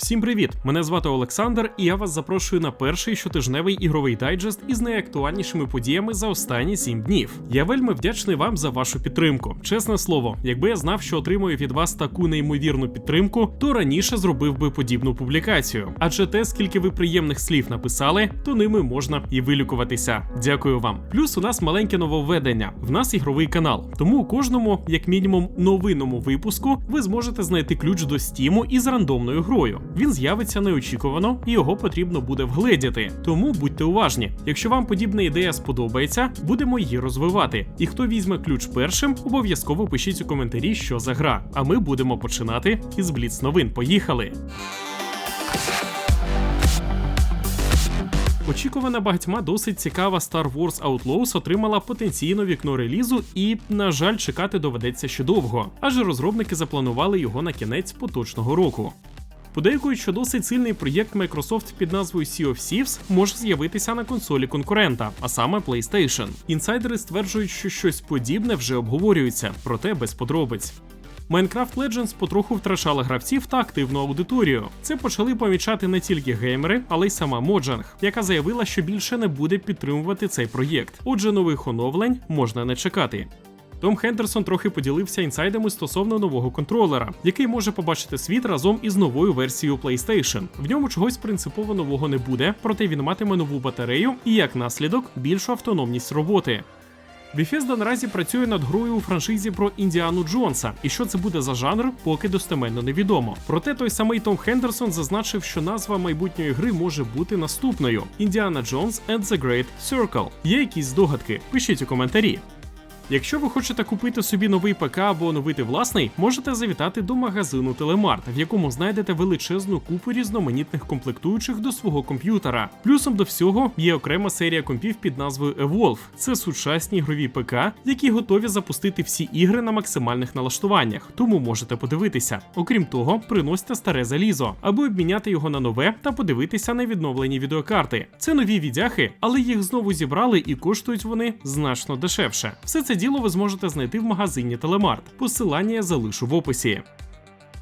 Всім привіт! Мене звати Олександр, і я вас запрошую на перший щотижневий ігровий дайджест із найактуальнішими подіями за останні 7 днів. Я вельми вдячний вам за вашу підтримку. Чесне слово, якби я знав, що отримую від вас таку неймовірну підтримку, то раніше зробив би подібну публікацію. Адже те, скільки ви приємних слів написали, то ними можна і вилікуватися. Дякую вам. Плюс у нас маленьке нововведення. В нас ігровий канал. Тому у кожному, як мінімум, новинному випуску ви зможете знайти ключ до стіму із рандомною грою. Він з'явиться неочікувано і його потрібно буде вгледіти. Тому будьте уважні. Якщо вам подібна ідея сподобається, будемо її розвивати. І хто візьме ключ першим, обов'язково пишіть у коментарі, що за гра. А ми будемо починати із Бліц новин. Поїхали! Очікувана багатьма досить цікава Star Wars Outlaws отримала потенційно вікно релізу, і, на жаль, чекати доведеться ще довго, адже розробники запланували його на кінець поточного року. Подейкують, що досить сильний проєкт Microsoft під назвою Sea of Thieves може з'явитися на консолі конкурента, а саме PlayStation. Інсайдери стверджують, що щось подібне вже обговорюється, проте без подробиць. Minecraft Legends потроху втрачала гравців та активну аудиторію. Це почали помічати не тільки геймери, але й сама Моджанг, яка заявила, що більше не буде підтримувати цей проєкт. Отже, нових оновлень можна не чекати. Том Хендерсон трохи поділився інсайдами стосовно нового контролера, який може побачити світ разом із новою версією PlayStation. В ньому чогось принципово нового не буде, проте він матиме нову батарею і як наслідок більшу автономність роботи. Bethesda наразі працює над грою у франшизі про Індіану Джонса, і що це буде за жанр, поки достеменно невідомо. Проте той самий Том Хендерсон зазначив, що назва майбутньої гри може бути наступною: Індіана Джонс and the Great Circle. Є якісь здогадки? Пишіть у коментарі. Якщо ви хочете купити собі новий ПК або оновити власний, можете завітати до магазину Телемарт, в якому знайдете величезну купу різноманітних комплектуючих до свого комп'ютера. Плюсом до всього є окрема серія компів під назвою Evolve. Це сучасні ігрові ПК, які готові запустити всі ігри на максимальних налаштуваннях, тому можете подивитися. Окрім того, приносьте старе залізо, аби обміняти його на нове та подивитися на відновлені відеокарти. Це нові віддяхи, але їх знову зібрали і коштують вони значно дешевше. Все це діло ви зможете знайти в магазині Телемарт. Посилання я залишу в описі.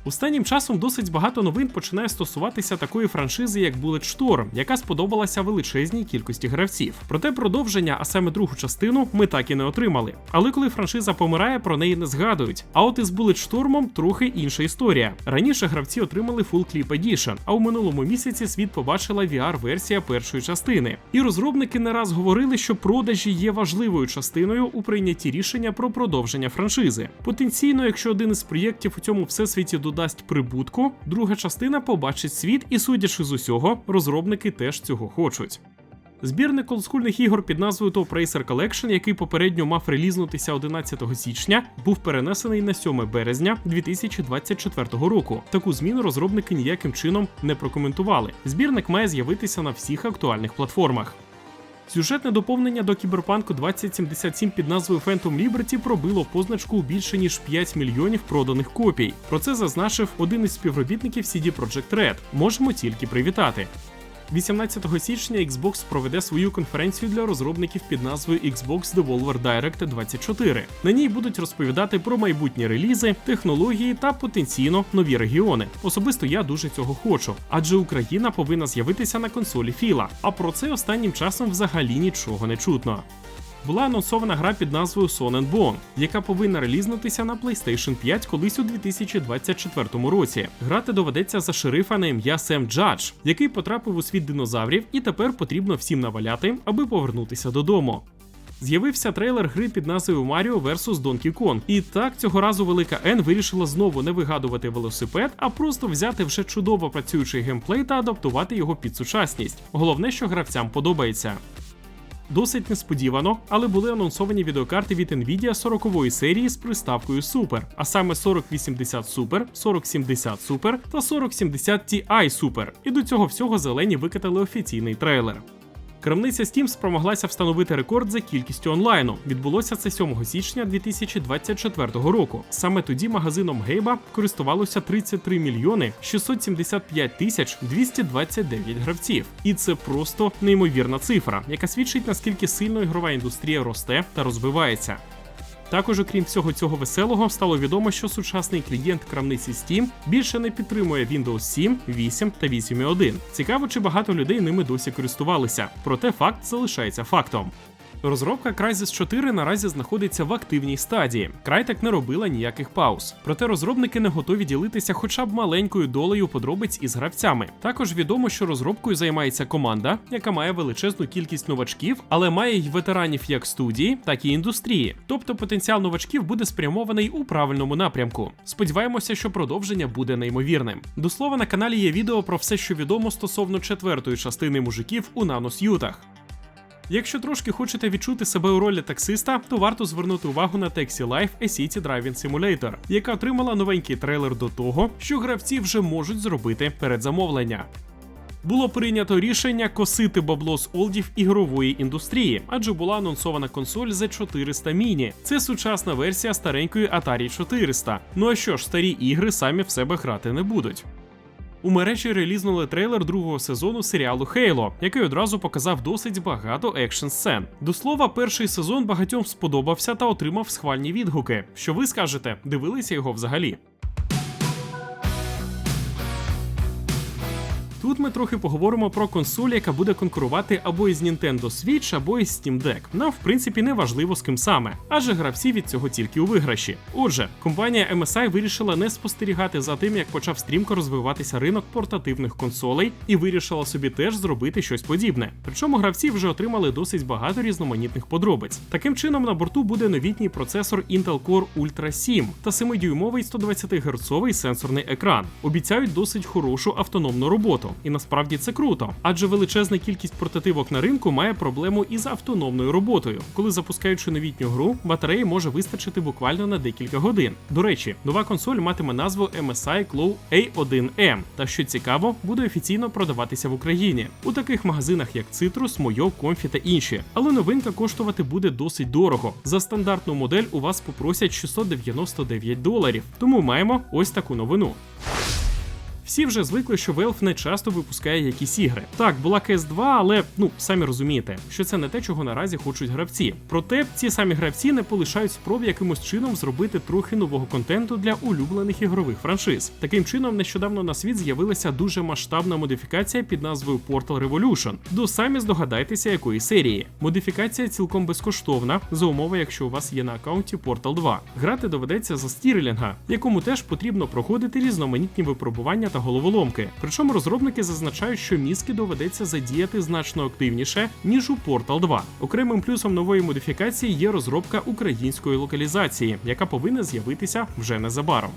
Останнім часом досить багато новин починає стосуватися такої франшизи, як Bulletstorm, яка сподобалася величезній кількості гравців. Проте продовження, а саме другу частину, ми так і не отримали. Але коли франшиза помирає, про неї не згадують. А от із Bulletstorm трохи інша історія. Раніше гравці отримали Full Clip Edition, а у минулому місяці світ побачила VR-версія першої частини. І розробники не раз говорили, що продажі є важливою частиною у прийнятті рішення про продовження франшизи. Потенційно, якщо один із проєктів у цьому всесвіті додасть прибутку, друга частина побачить світ, і судячи з усього, розробники теж цього хочуть. Збірник олдскульних ігор під назвою Top Racer Collection, який попередньо мав релізнутися 11 січня, був перенесений на 7 березня 2024 року. Таку зміну розробники ніяким чином не прокоментували. Збірник має з'явитися на всіх актуальних платформах. Сюжетне доповнення до Кіберпанку 2077 під назвою Phantom Liberty пробило позначку більше ніж 5 мільйонів проданих копій. Про це зазначив один із співробітників CD Projekt Red. Можемо тільки привітати. 18 січня Xbox проведе свою конференцію для розробників під назвою Xbox Devolver Direct 24. На ній будуть розповідати про майбутні релізи, технології та потенційно нові регіони. Особисто я дуже цього хочу, адже Україна повинна з'явитися на консолі Філа. А про це останнім часом взагалі нічого не чутно. Була анонсована гра під назвою Son and Bone, яка повинна релізнутися на PlayStation 5 колись у 2024 році. Грати доведеться за шерифа на ім'я Сем Джадж, який потрапив у світ динозаврів, і тепер потрібно всім наваляти, аби повернутися додому. З'явився трейлер гри під назвою Mario vs Donkey Kong. І так цього разу велика N вирішила знову не вигадувати велосипед, а просто взяти вже чудово працюючий геймплей та адаптувати його під сучасність. Головне, що гравцям подобається. Досить несподівано, але були анонсовані відеокарти від Nvidia 40-ї серії з приставкою Super, а саме 4080 Super, 4070 Super та 4070 Ti Super. І до цього всього зелені викатали офіційний трейлер. Крамниця Steam спромоглася встановити рекорд за кількістю онлайну. Відбулося це 7 січня 2024 року. Саме тоді магазином Гейба користувалося 33 мільйони 675 тисяч 229 гравців. І це просто неймовірна цифра, яка свідчить наскільки сильно ігрова індустрія росте та розвивається. Також, окрім всього цього веселого, стало відомо, що сучасний клієнт крамниці Steam більше не підтримує Windows 7, 8 та 8.1. Цікаво, чи багато людей ними досі користувалися. Проте факт залишається фактом. Розробка Crysis 4 наразі знаходиться в активній стадії. Crytek не робила ніяких пауз. Проте розробники не готові ділитися хоча б маленькою долею подробиць із гравцями. Також відомо, що розробкою займається команда, яка має величезну кількість новачків, але має й ветеранів як студії, так і індустрії. Тобто потенціал новачків буде спрямований у правильному напрямку. Сподіваємося, що продовження буде неймовірним. До слова, на каналі є відео про все, що відомо стосовно четвертої частини мужиків у нанос'ютах. Якщо трошки хочете відчути себе у ролі таксиста, то варто звернути увагу на Taxi Life A City Driving Simulator, яка отримала новенький трейлер до того, що гравці вже можуть зробити передзамовлення. Було прийнято рішення косити бабло з олдів ігрової індустрії, адже була анонсована консоль Z400 Mini. Це сучасна версія старенької Atari 400. Ну а що ж, старі ігри самі в себе грати не будуть. У мережі релізнули трейлер другого сезону серіалу Хейло, який одразу показав досить багато екшн сцен. До слова, перший сезон багатьом сподобався та отримав схвальні відгуки. Що ви скажете, дивилися його взагалі? Тут ми трохи поговоримо про консоль, яка буде конкурувати або із Nintendo Switch, або із Steam Deck. Нам, в принципі, не важливо з ким саме, адже гравці від цього тільки у виграші. Отже, компанія MSI вирішила не спостерігати за тим, як почав стрімко розвиватися ринок портативних консолей, і вирішила собі теж зробити щось подібне. Причому гравці вже отримали досить багато різноманітних подробиць. Таким чином, на борту буде новітній процесор Intel Core Ultra 7 та 7-дюймовий 120 Гц сенсорний екран. Обіцяють досить хорошу автономну роботу. І насправді це круто, адже величезна кількість портативок на ринку має проблему із автономною роботою. Коли запускаючи новітню гру, батареї може вистачити буквально на декілька годин. До речі, нова консоль матиме назву MSI Claw A1M, та що цікаво, буде офіційно продаватися в Україні у таких магазинах, як Citrus, Moyo, Comfy та інші. Але новинка коштувати буде досить дорого. За стандартну модель у вас попросять 699 доларів. Тому маємо ось таку новину. Всі вже звикли, що Valve не часто випускає якісь ігри. Так, була CS2, але ну самі розумієте, що це не те, чого наразі хочуть гравці. Проте ці самі гравці не полишають спроб якимось чином зробити трохи нового контенту для улюблених ігрових франшиз. Таким чином, нещодавно на світ з'явилася дуже масштабна модифікація під назвою Portal Revolution. До самі здогадайтеся, якої серії. Модифікація цілком безкоштовна, за умови, якщо у вас є на аккаунті Portal 2. Грати доведеться за стірлінга, якому теж потрібно проходити різноманітні випробування та головоломки. Причому розробники зазначають, що мізки доведеться задіяти значно активніше, ніж у Portal 2. Окремим плюсом нової модифікації є розробка української локалізації, яка повинна з'явитися вже незабаром.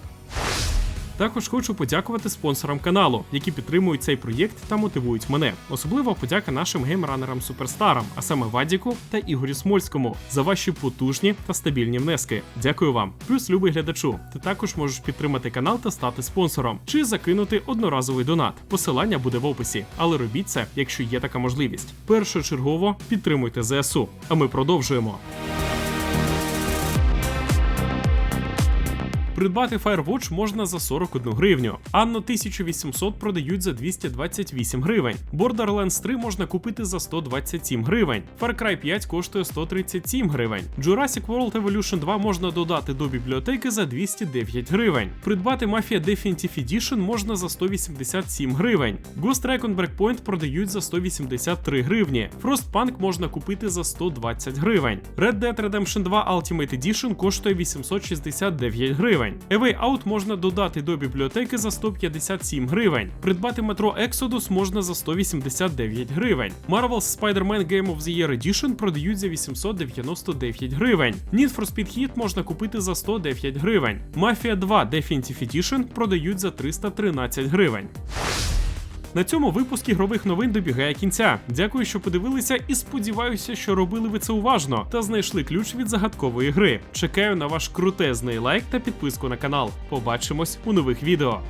Також хочу подякувати спонсорам каналу, які підтримують цей проєкт та мотивують мене. Особливо подяка нашим геймранерам суперстарам, а саме Вадіку та Ігорю Смольському, за ваші потужні та стабільні внески. Дякую вам. Плюс, любий глядачу, ти також можеш підтримати канал та стати спонсором, чи закинути одноразовий донат. Посилання буде в описі, але робіть це, якщо є така можливість. Першочергово підтримуйте ЗСУ. А ми продовжуємо. Придбати Firewatch можна за 41 гривню. Anno 1800 продають за 228 гривень. Borderlands 3 можна купити за 127 гривень. Far Cry 5 коштує 137 гривень. Jurassic World Evolution 2 можна додати до бібліотеки за 209 гривень. Придбати Mafia Definitive Edition можна за 187 гривень. Ghost Recon Breakpoint продають за 183 гривні. Frostpunk можна купити за 120 гривень. Red Dead Redemption 2 Ultimate Edition коштує 869 гривень. A Away Out можна додати до бібліотеки за 157 гривень. Придбати метро Exodus можна за 189 гривень. Marvel's Spider-Man Game of the Year Edition продають за 899 гривень. Need for Speed Heat можна купити за 109 гривень. Mafia 2 Definitive Edition продають за 313 гривень. На цьому випуск ігрових новин добігає кінця. Дякую, що подивилися, і сподіваюся, що робили ви це уважно та знайшли ключ від загадкової гри. Чекаю на ваш крутезний лайк та підписку на канал. Побачимось у нових відео.